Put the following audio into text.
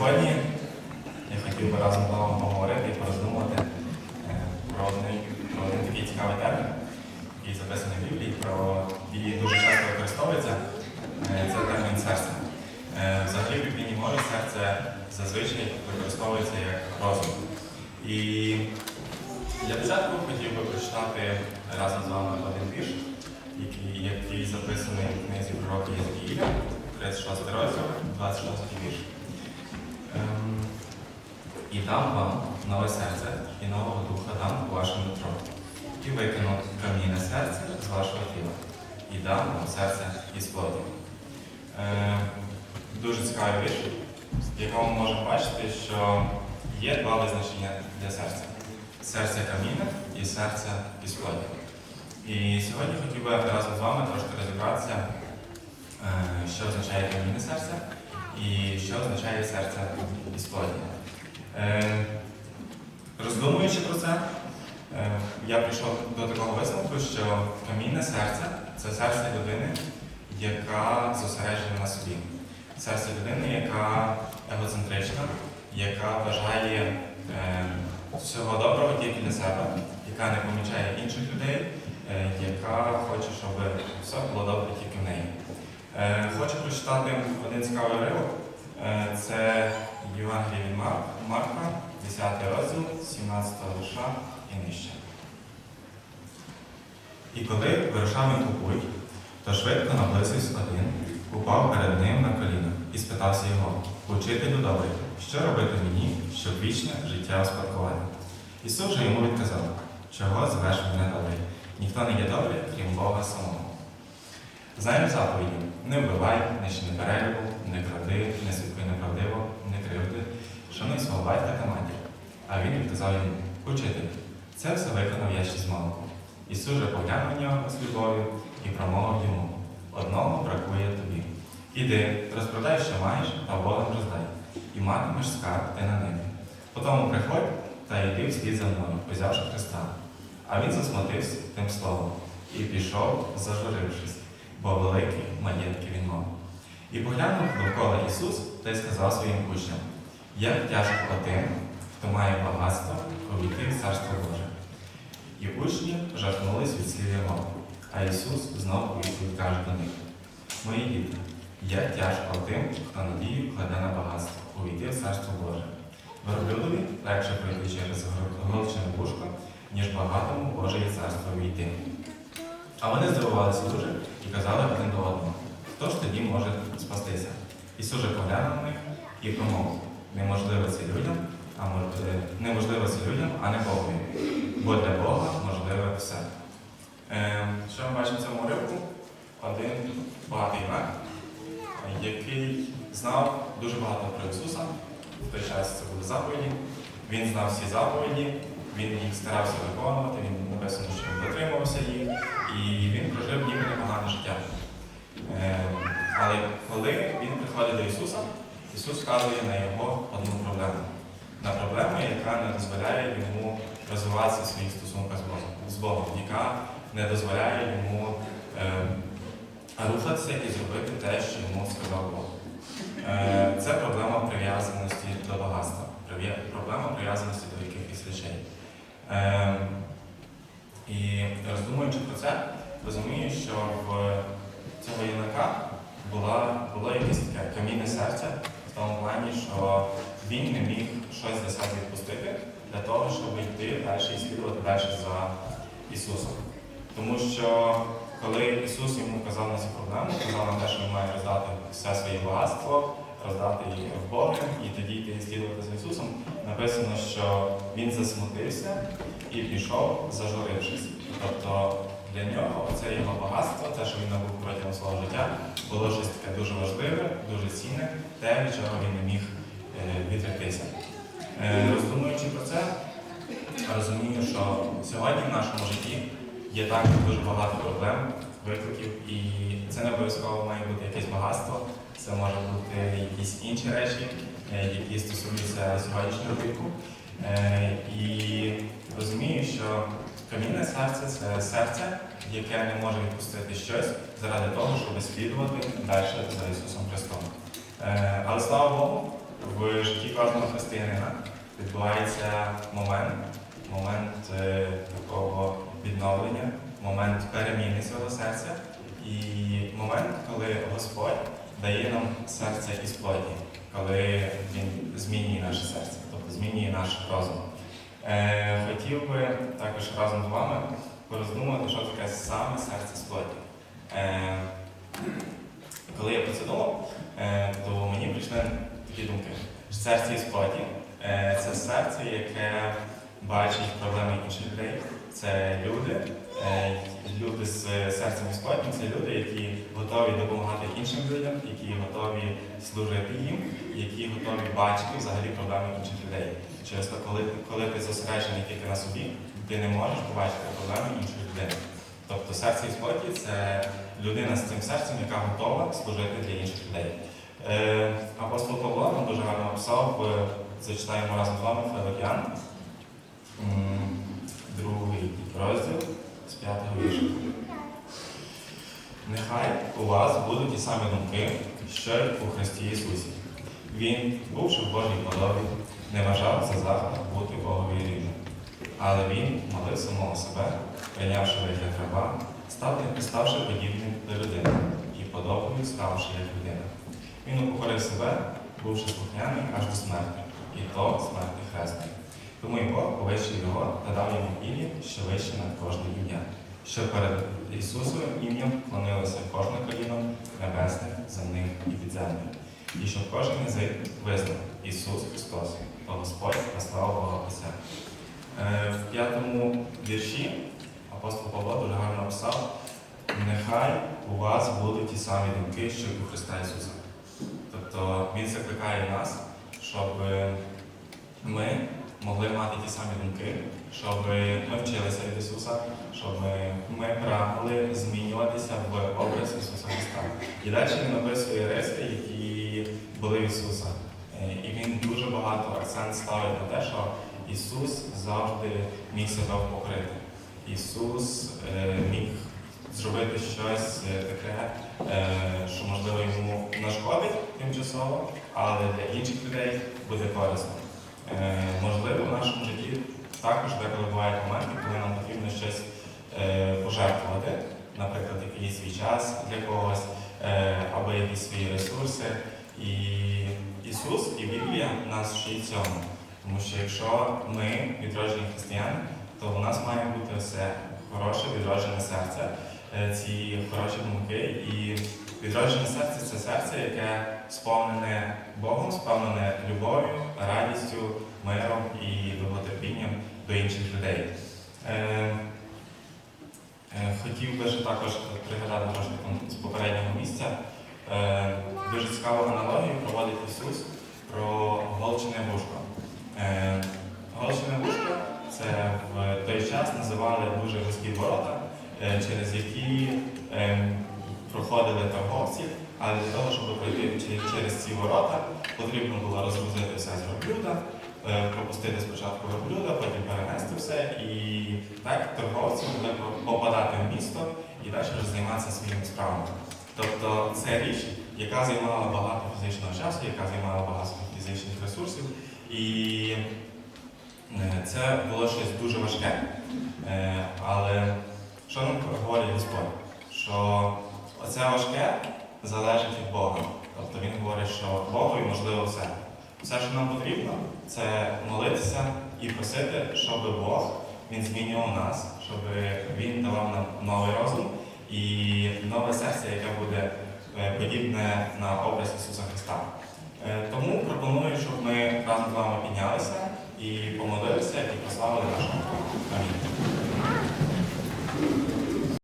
сьогодні я хотів би разом з вами поговорити і пороздумувати е, про один, про один такий цікавий термін, який записаний в Біблії, про який дуже часто використовується. Е, Це термін серця. Е, Взагалі в біблійній мові серце зазвичай використовується як розум. І для початку хотів би прочитати разом з вами один вірш, який, який записаний в книзі пророка Єзекіїля, 36 розділ, 26 вірш. Ем, І дам вам нове серце, і нового духа дам у вашому нутро. І викину камінне серце з вашого тіла, і дам вам серце із плоті. Е, дуже цікавий вірш, в якому можемо бачити, що є два визначення для серця: серце камінне і серце із плоті. І сьогодні хотів би разом з вами трошки розібратися, е, що означає камінне серце і що означає серце плоті. Е, Роздумуючи про це, е, я прийшов до такого висновку, що камінне серце це серце людини, яка зосереджена на собі. Серце людини, яка егоцентрична, яка бажає е, всього доброго тільки для себе, яка не помічає інших людей, е, яка хоче, щоб все було добре тільки в неї. Прочитати один цікавий уривок. Е, Це Євангеліє від Мар- Марка, 10 розділ, 17 вірша і нижче. І коли у путь, то швидко наблизився один, упав перед ним на коліна і спитався його, Учителю добрий, що робити мені, щоб вічне життя успадкувати? Ісус же йому відказав, чого звеш мене добрий? Ніхто не є добрий, крім Бога самого. Знаємо заповіді: не вбивай, не чини перелюбу, не кради, не свідкуй неправдиво, не кривди, шануй свого батька та матір. А він відказав йому, учитель, це все виконав я ще з малку. Ісус же поглянув на нього з любов'ю і промовив йому: одного бракує тобі. Іди, розпродай, що маєш, а Богом роздай, і матимеш скарб ти на небі. Потому приходь та йди вслід за мною, взявши Христа. А він засмутився тим словом і пішов, зажурившись, бо великі маєтки він мав. І поглянув довкола Ісус та й сказав своїм учням, як тяжко тим, хто має багатство, увійти в Царство Боже. І учні жахнулись від слів його. А Ісус знову відповідь каже до них: Мої діти, як тяжко тим, хто надію кладе на багатство, увійти в Царство Боже. Верблюдові легше пройти через голчене вушко, ніж багатому Боже є царство увійти. А вони здивувалися дуже і казали один до одного, хто ж тоді може спастися? Ісус же поглянув на них і промовив, неможливо це людям, а е, неможливо це людям, а не Богові. Бо для Бога можливе все. Е, Що ми бачимо в цьому уривку? Один багатий мер, який знав дуже багато про Ісуса. В той час це були заповіді. Він знав всі заповіді, він їх старався виконувати, він написано, що він дотримувався їх, і він прожив ніби непогане життя. Е, Але коли він приходить до Ісуса, Ісус вказує на його одну проблему. На проблему, яка не дозволяє йому розвиватися в своїх стосунках з Богом, яка не дозволяє йому е, рухатися і зробити те, що йому сказав Бог. Е, Це проблема прив'язаності до багатства, проблема прив'язаності до якихось речей. Е, І роздумуючи про це, розумію, що в цього юнака була, було якесь таке камінне серце в тому плані, що він не міг щось для себе відпустити для того, щоб йти далі і слідувати далі за Ісусом. Тому що коли Ісус йому казав на цю проблему, казав нам те, що він має роздати все своє багатство, роздати їх в Бога, і тоді йти слідувати за Ісусом, написано, що він засмутився і пішов, зажурившись. Тобто для нього це його багатство, те, що він набув протягом свого життя, було щось таке дуже важливе, дуже цінне, те, від чого він не міг е, відректися. Е, Роздумуючи про це, розумію, що сьогодні в нашому житті є також дуже багато проблем, викликів, і це не обов'язково має бути якесь багатство, це може бути якісь інші речі, е, які стосуються сьогоднішнього віку. Е, І розумію, що камінне серце це серце, яке не може відпустити щось заради того, щоб слідувати далі за Ісусом Христом. Е, Але слава Богу, в житті кожного християнина відбувається момент, момент такого відновлення, момент переміни свого серця і момент, коли Господь дає нам серце із плоті, коли Він змінює наше серце, тобто змінює наш розум. Е, хотів би також разом з вами пороздумувати, що таке саме серце з плоті. Е, коли я про це думав, е, то мені прийшли такі думки. Серце із плоті е, це серце, яке бачить проблеми інших людей. Це люди, е, люди з серцем із плоті, це люди, які готові допомагати іншим людям, які готові служити їм, які готові бачити взагалі проблеми інших людей. Через те, коли, коли ти зосереджений тільки на собі, ти не можеш побачити проблеми інших людей. Тобто серце із плоті це людина з цим серцем, яка готова служити для інших людей. Е, апостол Павло нам дуже гарно написав, е, зачитаємо разом з вами м, другий розділ з п'ятого вірша. Нехай у вас будуть ті самі думки, що й у Христі Ісусі. Він, бувши в Божій подобі, не вважав за захват бути Богові рівним. Але він молив самого себе, прийнявши вигляд раба, став, ставши подібним до людини і подобною ставши як людина. Він упокорив себе, бувши слухняним аж до смерті, і то смерті хресної. Тому і Бог повищив його та дав йому ім'я, що вище над кожне ім'я, що перед Ісусовим ім'ям клонилося кожне коліно небесне, земних і підземних, і щоб кожен язик визнав Ісус Христос, то Господь на славу Бога Отця. Е, В п'ятому вірші апостол Павло дуже гарно написав, нехай у вас будуть ті самі думки, що у Христа Ісуса. Тобто Він закликає нас, щоб ми могли мати ті самі думки, щоб ми вчилися від Ісуса, щоб ми прагнули змінюватися в образ Ісуса Христа. І далі він описує риси, які були в Ісуса. Е, І він дуже багато акцент ставить на те, що Ісус завжди міг себе впокрити. Ісус е, міг зробити щось е, таке, що можливо йому нашкодить тимчасово, але для інших людей буде корисно. Можливо, в нашому житті також деколи бувають моменти, коли нам потрібно щось е, пожертвувати, наприклад, якийсь свій час для когось, е, або якісь свої ресурси. І Ісус і Біблія нас вчить цьому. Тому що якщо ми відроджені християни, то у нас має бути все хороше, відроджене серце, е, ці хороші думки. І відроджене серце це серце, яке сповнене Богом, сповнене любов'ю, радістю, миром і довготерпінням до інших людей. Е, е, Хотів би ще також пригадати трошки з попереднього місця. Е, Дуже цікаву аналогію проводить Ісус про голчене вушко. Голчене вушко це в той час називали дуже вузькі ворота, через які е, проходили торговці, але для того, щоб пройти через ці ворота, потрібно було розгрузити все з верблюда, е, пропустити спочатку верблюда, потім перенести все. І так торговці могли попадати в місто і далі вже займатися своїми справами. Тобто це річ, яка займала багато фізичного часу, яка займала багато фізичних ресурсів. І е, це було щось дуже важке. Е, Але що нам говорить Господь? Що оце важке залежить від Бога. Тобто Він говорить, що Богові можливо все. Все, що нам потрібно, це молитися і просити, щоб Бог він змінював нас, щоб Він давав нам новий розум і нове серце, яке буде е, подібне на образ Ісуса Христа. Е, Тому пропоную, щоб ми разом з вами піднялися і помолилися і прославили нашого Амінь.